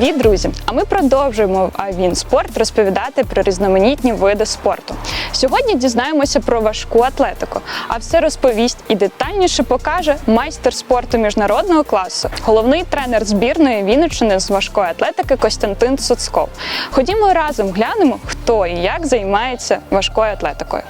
Привіт, друзі! А ми продовжуємо він спорт розповідати про різноманітні види спорту. Сьогодні дізнаємося про важку атлетику, а все розповість і детальніше покаже майстер спорту міжнародного класу, головний тренер збірної Вінниччини з важкої атлетики Костянтин Суцков. Ходімо разом глянемо, хто і як займається важкою атлетикою.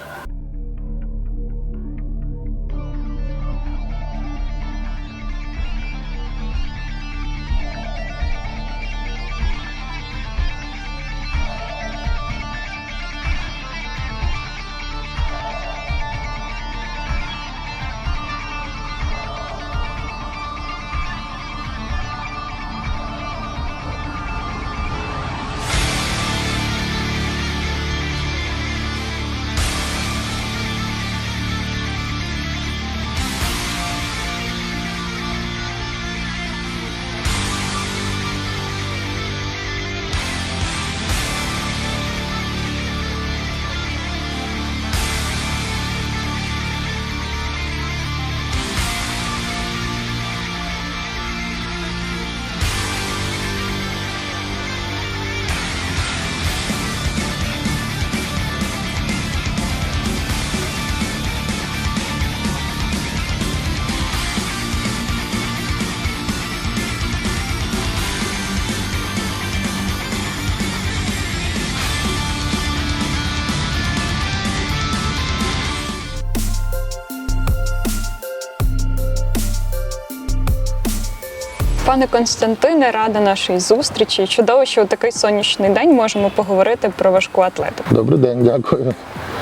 Пане Константине, рада нашій зустрічі. Чудово, що у такий сонячний день можемо поговорити про важку атлетику. Добрий день, дякую.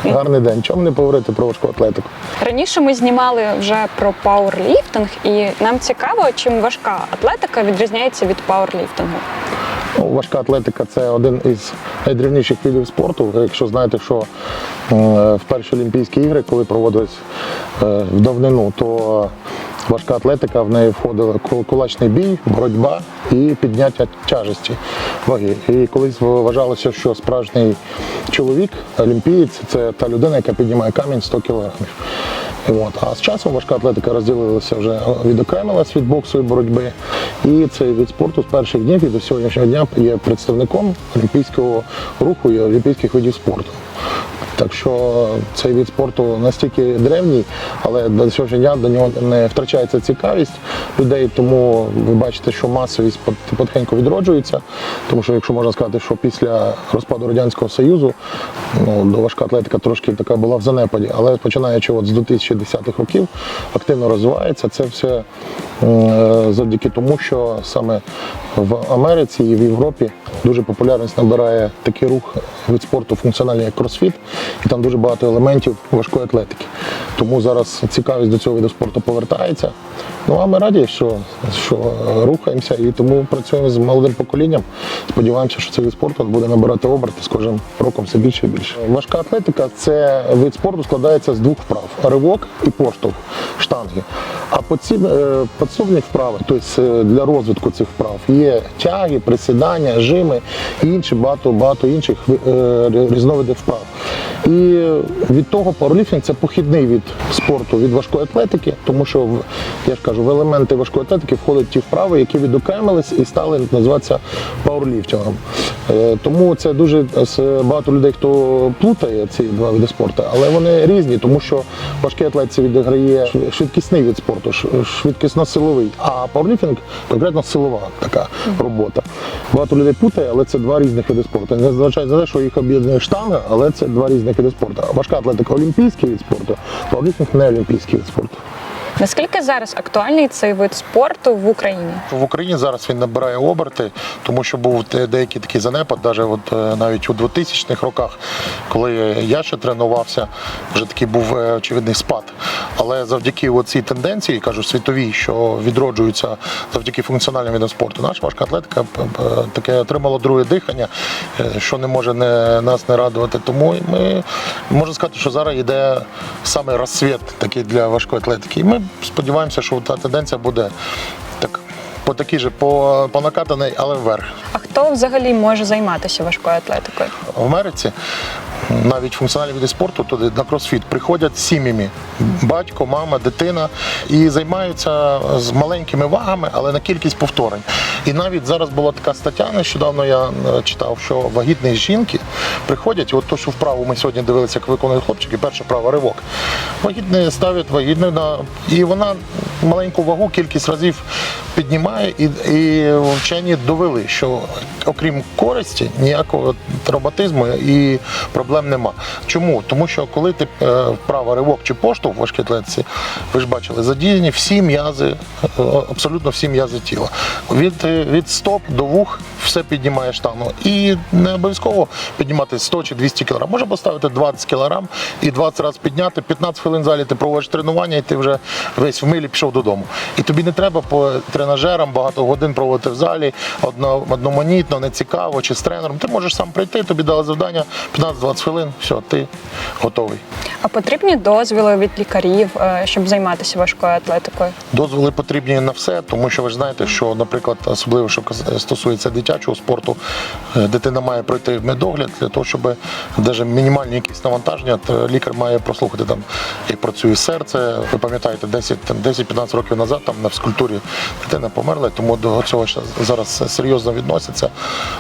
Гарний день. Чому не поговорити про важку атлетику? Раніше ми знімали вже про пауерліфтинг, і нам цікаво, чим важка атлетика відрізняється від пауерліфтингу. Ну, важка атлетика це один із найдрівніших видів спорту. Якщо знаєте, що е, в перші Олімпійські ігри, коли проводились е, в давнину, то важка атлетика в неї входила кулачний бій, боротьба і підняття тяжесті ваги. І колись вважалося, що справжній чоловік, олімпієць, це та людина, яка піднімає камінь 100 кілограмів. От. А з часом важка атлетика розділилася вже відокремилась від боксу і боротьби. І цей від спорту з перших днів і до сьогоднішнього дня є представником олімпійського руху і олімпійських видів спорту. Так що цей від спорту настільки древній, але до сьогоднішнього дня до нього не втрачається цікавість людей, тому ви бачите, що масовість потихеньку відроджується. Тому що, якщо можна сказати, що після розпаду Радянського Союзу ну, до важка атлетика трошки така була в занепаді, але починаючи от з 2010-х років активно розвивається. Це все завдяки тому, що саме в Америці і в Європі дуже популярність набирає такий рух від спорту функціональний як кросфіт, і там дуже багато елементів важкої атлетики. Тому зараз цікавість до цього виду спорту повертається. Ну а ми раді, що, що рухаємося і тому працюємо з молодим поколінням. Сподіваємося, що цей вид спорту буде набирати оберти з кожним роком все більше і більше. Важка атлетика це вид спорту складається з двох вправ: ривок і поштовх штанги. А подсіб- е, підсобні вправи, тобто е, для розвитку цих вправ, є тяги, присідання, жими і інші багато багато інших е, різновидів вправ. І від того пауерліфтинг – це похідний від спорту від важкої атлетики, тому що я ж кажу, в елементи важкої атлетики входять ті вправи, які відокремились і стали називатися пауерліфтингом. Тому це дуже багато людей, хто плутає ці два види спорту, але вони різні, тому що важкий атлетиці відіграє швидкісний від спорту, ш- швидкісно-силовий, а пауерліфінг конкретно силова така робота. Багато людей путає, але це два різних види спорту. Не означає за те, що їх об'єднує штанга, але це два різних види спорту. Важка атлетика олімпійський від спорту, пауерліфінг не олімпійський від спорту. Наскільки зараз актуальний цей вид спорту в Україні? В Україні зараз він набирає оберти, тому що був де- деякий такий занепад, навіть от, е, навіть у 2000-х роках, коли я ще тренувався, вже такий був е, очевидний спад. Але завдяки цій тенденції, кажу, світовій, що відроджуються завдяки функціональним видам спорту, наша важка атлетика таке отримала друге дихання, е, що не може не, нас не радувати. Тому ми можна сказати, що зараз йде саме розсвіт такий для важкої атлетики. І ми сподіваємося, що та тенденція буде по такій же по, по накатаний, але вверх. А хто взагалі може займатися важкою атлетикою? В Америці навіть функціональні види спорту туди на кросфіт приходять з сім'ями. Батько, мама, дитина і займаються з маленькими вагами, але на кількість повторень. І навіть зараз була така стаття, нещодавно я е, читав, що вагітні жінки приходять, от то, що вправу ми сьогодні дивилися, як виконують хлопчики, перша вправа ривок. Вагітні ставлять вагітну на і вона маленьку вагу кількість разів піднімає, і, і вчені довели, що окрім користі, ніякого травматизму і проблем нема. Чому? Тому що коли ти е, вправа ривок чи поштовх в важкій атлетиці, ви ж бачили, задіяні всі м'язи, е, абсолютно всі м'язи тіла. Від, від стоп до вух все піднімає штангу. І не обов'язково піднімати 100 чи 200 кг. Можна поставити 20 кг і 20 разів підняти, 15 хвилин в залі ти проводиш тренування, і ти вже весь в милі пішов додому. І тобі не треба по тренажерам багато годин проводити в залі, одно, одноманітно, не цікаво, чи з тренером. Ти можеш сам прийти, тобі дали завдання 15-20 хвилин, все, ти готовий. А потрібні дозвіли від лікарів, е, щоб займатися важкою атлетикою? Дозволи потрібні на все, тому що ви ж знаєте, що, наприклад, особливо що стосується дитячого спорту, е, дитина має пройти медогляд для того, щоб навіть мінімальні якісь навантаження, лікар має прослухати там, як працює серце. Ви пам'ятаєте, 10 там, 10-15 років назад там на фізкультурі дитина померла, тому до цього зараз серйозно відносяться,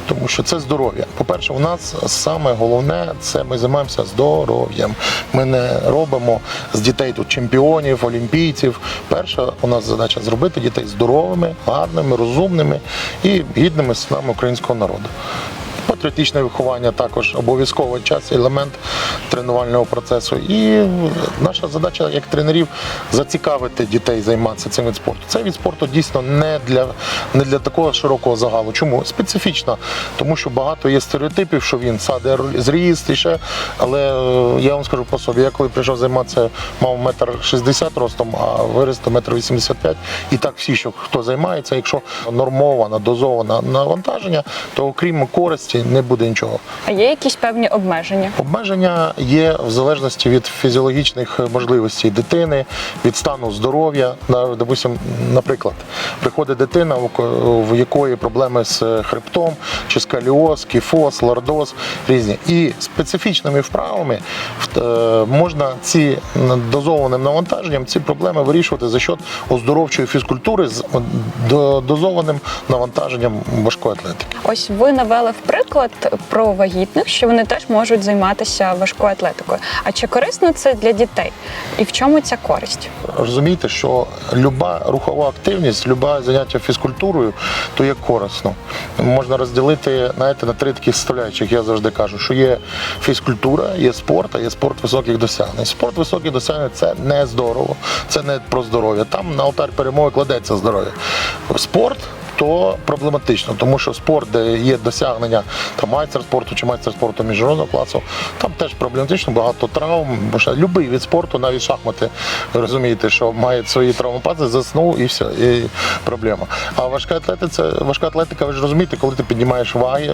тому що це здоров'я. По-перше, у нас саме головне це ми займаємося здоров'ям. Ми не робимо з дітей тут чемпіонів, олімпійців. Перша у нас задача зробити дітей здоровими, гарними, розумними і гідними синами українського народу. Патріотичне виховання також обов'язковий час, елемент тренувального процесу. І наша задача як тренерів зацікавити дітей займатися цим від спорту. Цей від спорту дійсно не для, не для такого широкого загалу. Чому? Специфічно, тому що багато є стереотипів, що він саде зріст і ще. Але е, я вам скажу по собі, я коли прийшов займатися, мав метр шістдесят ростом, а виріс до метр вісімдесят п'ять. І так всі, що хто займається, якщо нормоване, дозоване навантаження, то окрім користі не буде нічого. А є якісь певні обмеження? Обмеження є в залежності від фізіологічних можливостей дитини, від стану здоров'я. Допустим, наприклад, приходить дитина, в якої проблеми з хребтом, чи скаліоз, кіфоз, лордоз різні. І специфічними вправами е, можна ці дозованим навантаженням ці проблеми вирішувати за счет оздоровчої фізкультури з дозованим навантаженням важкої атлетики. Ось ви навели в приклад про вагітних, що вони теж можуть займатися важкою атлетикою. А чи корисно це для дітей? І в чому ця користь? розумієте, що люба рухова активність, люба заняття фізкультурою, то є корисно. Можна розділити знаєте, на три таких составляючих. Я завжди кажу, що є фізкультура, є спорт, а є спорт високих досягнень. Спорт високих досягнень це не здорово, це не про здоров'я. Там на алтарь перемоги кладеться здоров'я. Спорт. То проблематично, тому що спорт, де є досягнення там майстер спорту чи майстер спорту міжнародного класу, там теж проблематично, багато травм. Бо ще любий від спорту, навіть шахмати, ви розумієте, що мають свої травмопази, заснув і все, і проблема. А важка атлетика, важка атлетика, ви ж розумієте, коли ти піднімаєш ваги, е,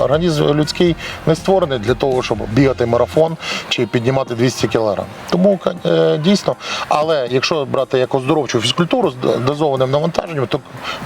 організм людський не створений для того, щоб бігати марафон чи піднімати 200 кг. Тому е, дійсно, але якщо брати як оздоровчу фізкультуру з дозованим навантаженням, то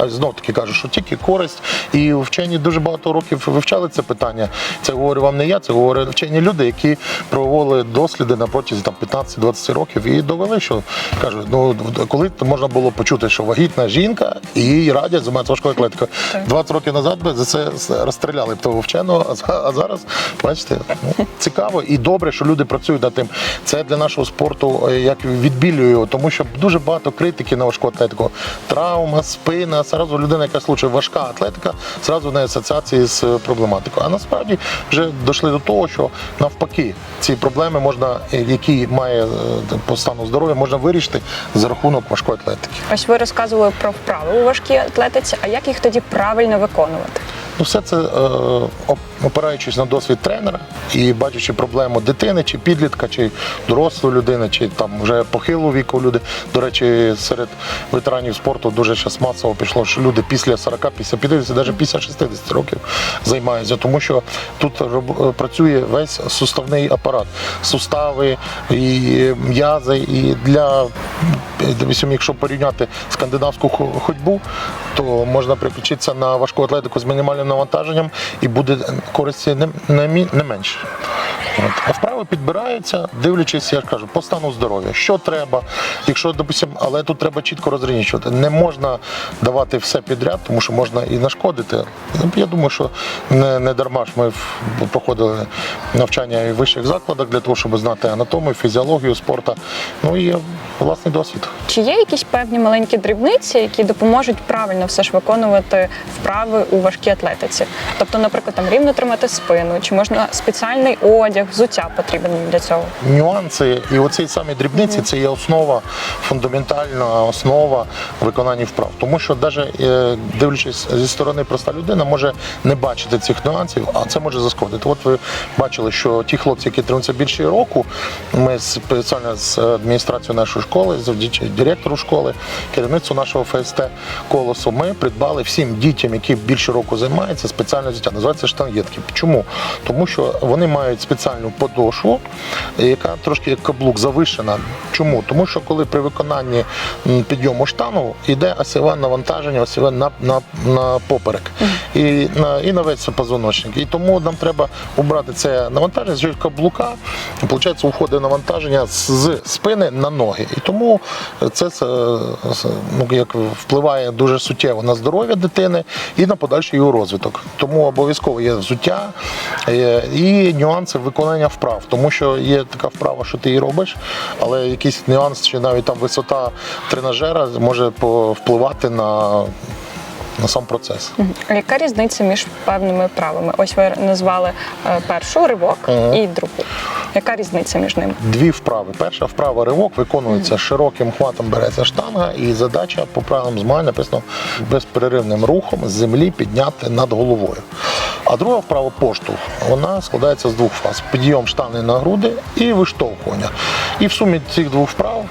знов таки кажу, що тільки користь. І вчені дуже багато років вивчали це питання. Це говорю вам не я, це говорять вчені люди, які проводили досліди на протязі там 15-20 років і довели, що кажуть, ну коли можна було почути, що вагітна жінка і її радять займатися важкою атлетикою. Так. 20 років назад би за це розстріляли б того вченого, а зараз, бачите, ну, цікаво і добре, що люди працюють над тим. Це для нашого спорту е, як відбілює тому що дуже багато критики на важку атлетику. Травма, спина, зразу людина, яка слухає важка атлетика, зразу в неї асоціації з е, проблематикою. А насправді вже дійшли до того, що навпаки ці проблеми можна, е, які має е, по стану здоров'я, можна вирішити за рахунок важкої атлетики. Ось ви розказували про вправи у важкій атлетиці, а як їх тоді правильно виконувати? Ну, все це е, опираючись на досвід тренера і бачачи проблему дитини, чи підлітка, чи дорослої людини, чи там вже похилого віку люди. До речі, серед ветеранів спорту дуже зараз масово пішло, що люди після 40, після 50, навіть після 60 років займаються, тому що тут працює весь суставний апарат, сустави і м'язи. І для якщо порівняти скандинавську ходьбу, то можна переключитися на важку атлетику з мінімальним навантаженням і буде користі не, не, не менше. От. А вправи підбираються, дивлячись, я ж кажу, по стану здоров'я, що треба, якщо, допустим, але тут треба чітко розграничувати. Не можна давати все підряд, тому що можна і нашкодити. Ну, Я думаю, що не, не дарма ж ми проходили навчання і в вищих закладах для того, щоб знати анатомію, фізіологію спорту. Ну власний досвід. Чи є якісь певні маленькі дрібниці, які допоможуть правильно все ж виконувати вправи у важкій атлетиці? Тобто, наприклад, там рівно тримати спину, чи можна спеціальний одяг, взуття потрібен для цього? нюанси, і оці самі дрібниці це є основа, фундаментальна основа виконання вправ. Тому що навіть дивлячись зі сторони проста людина може не бачити цих нюансів, а це може зашкодити. От ви бачили, що ті хлопці, які тренуються більше року, ми спеціально з адміністрацією нашої школи, завдячи директору школи, керівництву нашого ФСТ колосу, ми придбали всім дітям, які більше року займаються, спеціальне взуття. Називається штангетки. Чому? Тому що вони мають спеціальну подошву, яка трошки як каблук завишена. Чому? Тому що коли при виконанні підйому штангу йде осьове навантаження, осьове на, на, на поперек і на, і на весь позвоночник. І тому нам треба убрати це навантаження з каблука. Виходить, уходить навантаження з спини на ноги. І тому це ну, як впливає дуже суттєво на здоров'я дитини і на подальший його розвиток. Тому обов'язково є взуття е, і нюанси виконання вправ, тому що є така вправа, що ти її робиш, але якийсь нюанс, чи навіть там висота тренажера може впливати на, на сам процес. А Яка різниця між певними вправами? Ось ви назвали е, першу ривок Ага. і другу. Яка різниця між ними? Дві вправи. Перша вправа ривок виконується широким хватом береться штанга, і задача по правилам змагань написано безперервним рухом з землі підняти над головою. А друга вправа поштовх. Вона складається з двох фаз: підйом штани на груди і виштовхування. І в сумі цих двох вправ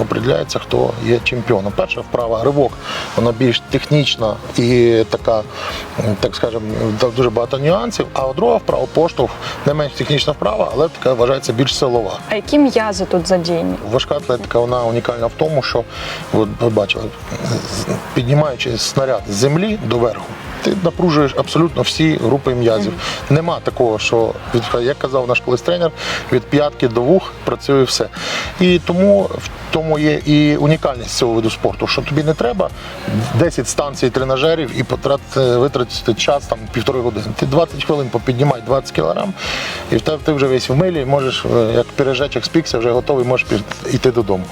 определяється, хто є чемпіоном. Перша вправа ривок, вона більш технічна і така, так скажемо, дуже багато нюансів. А друга вправа поштовх не менш технічна вправа, але така вважається більш силова. А які м'язи тут задіяні? Важка атлетика вона унікальна в тому, що ви бачили, піднімаючи снаряд з землі до верху, ти напружуєш абсолютно всі групи м'язів. Нема такого, що від як казав наш колись тренер, від п'ятки до вух працює все. І тому в тому є і унікальність цього виду спорту, що тобі не треба 10 станцій тренажерів і потратити витратити час там півтори години. Ти 20 хвилин попіднімай 20 кілограм, і в тебе ти вже весь в милі, можеш, е, як пірежечок спікся, вже готовий, можеш йти додому.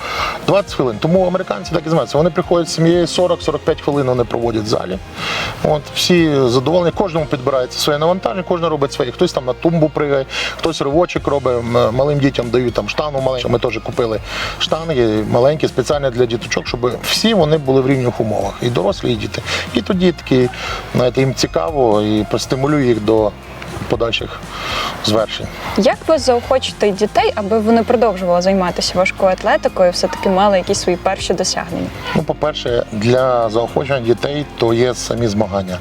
20 хвилин. Тому американці так і займаються. Вони приходять з сім'єю 40-45 хвилин вони проводять в залі. От, всі задоволені, кожному підбирається своє навантаження, кожен робить своє. Хтось там на тумбу пригає, хтось ривочок робить, малим дітям дають там штану маленьку. Ми теж купили штанги маленькі, спеціально для діточок, щоб всі вони були в рівних умовах, і дорослі, і діти. І тоді такі, знаєте, їм цікаво і простимулює їх до подальших звершень. Як ви заохочите дітей, аби вони продовжували займатися важкою атлетикою, і все-таки мали якісь свої перші досягнення? Ну, по-перше, для заохочення дітей то є самі змагання.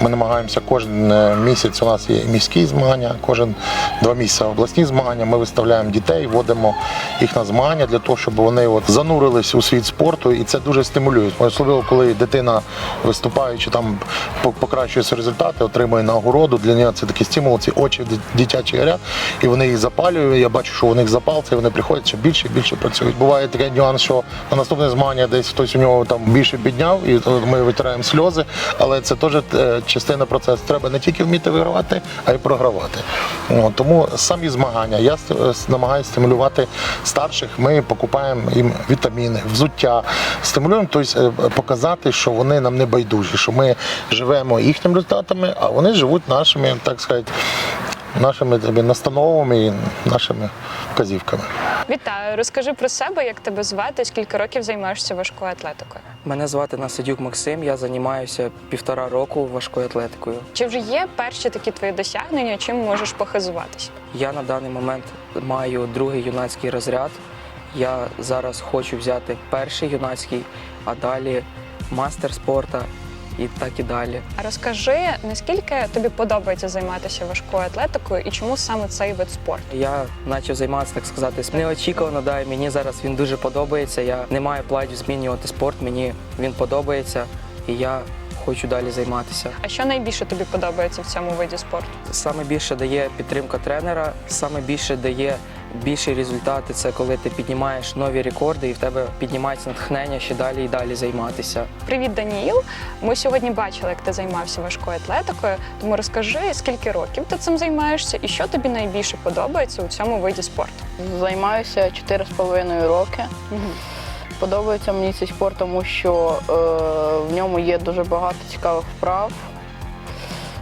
Ми намагаємося кожен е, місяць. У нас є міські змагання, кожен два місяці обласні змагання. Ми виставляємо дітей, вводимо їх на змагання для того, щоб вони от занурились у світ спорту, і це дуже стимулює. Особливо, коли дитина виступаючи там по- покращує свої результати, отримує нагороду. Для нього це такий стимул, ці очі дитячі горять, і вони їх запалюють. Я бачу, що у них запал, це вони приходять ще більше і більше працюють. Буває такий нюанс, що на наступне змагання десь хтось у нього там більше підняв, і ми витираємо сльози. Але це теж е, частина процесу. Треба не тільки вміти вигравати, а й програвати. Тому самі змагання. Я е, намагаюся стимулювати старших. Ми покупаємо їм вітаміни, взуття, стимулюємо, тобто е, показати, що вони нам не байдужі, що ми живемо їхніми результатами, а вони живуть нашими, так сказати, нашими тобі, настановами і нашими вказівками. Вітаю, розкажи про себе, як тебе звати, скільки років займаєшся важкою атлетикою. Мене звати Насадюк Максим, я займаюся півтора року важкою атлетикою. Чи вже є перші такі твої досягнення, чим можеш похизуватись? Я на даний момент маю другий юнацький розряд. Я зараз хочу взяти перший юнацький, а далі мастер спорта і так і далі. А розкажи, наскільки тобі подобається займатися важкою атлетикою і чому саме цей вид спорту? Я почав займатися, так сказати, неочікувано. Да, і мені зараз він дуже подобається. Я не маю планів змінювати спорт. Мені він подобається, і я хочу далі займатися. А що найбільше тобі подобається в цьому виді спорту? Саме більше дає підтримка тренера, саме більше дає більші результати. Це коли ти піднімаєш нові рекорди і в тебе піднімається натхнення ще далі і далі займатися. Привіт, Даніїл. Ми сьогодні бачили, як ти займався важкою атлетикою. Тому розкажи, скільки років ти цим займаєшся і що тобі найбільше подобається у цьому виді спорту. Займаюся 4,5 роки. Подобається мені цей спорт, тому що е, в ньому є дуже багато цікавих вправ.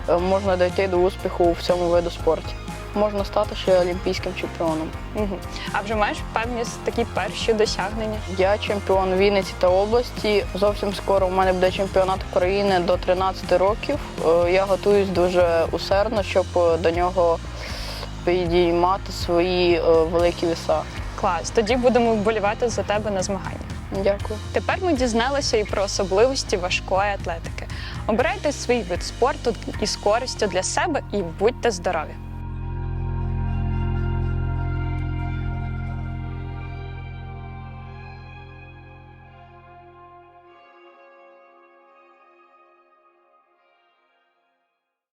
Е, можна дійти до успіху в цьому виду спорту. Можна стати ще олімпійським чемпіоном. Угу. А вже маєш певні такі перші досягнення? Я чемпіон Вінниці та області. Зовсім скоро у мене буде чемпіонат України до 13 років. Е, Я готуюсь дуже усердно, щоб е, до нього підіймати свої е, великі віса. Клас, тоді будемо вболівати за тебе на змагання. Дякую. Тепер ми дізналися і про особливості важкої атлетики. Обирайте свій вид спорту із користю для себе і будьте здорові!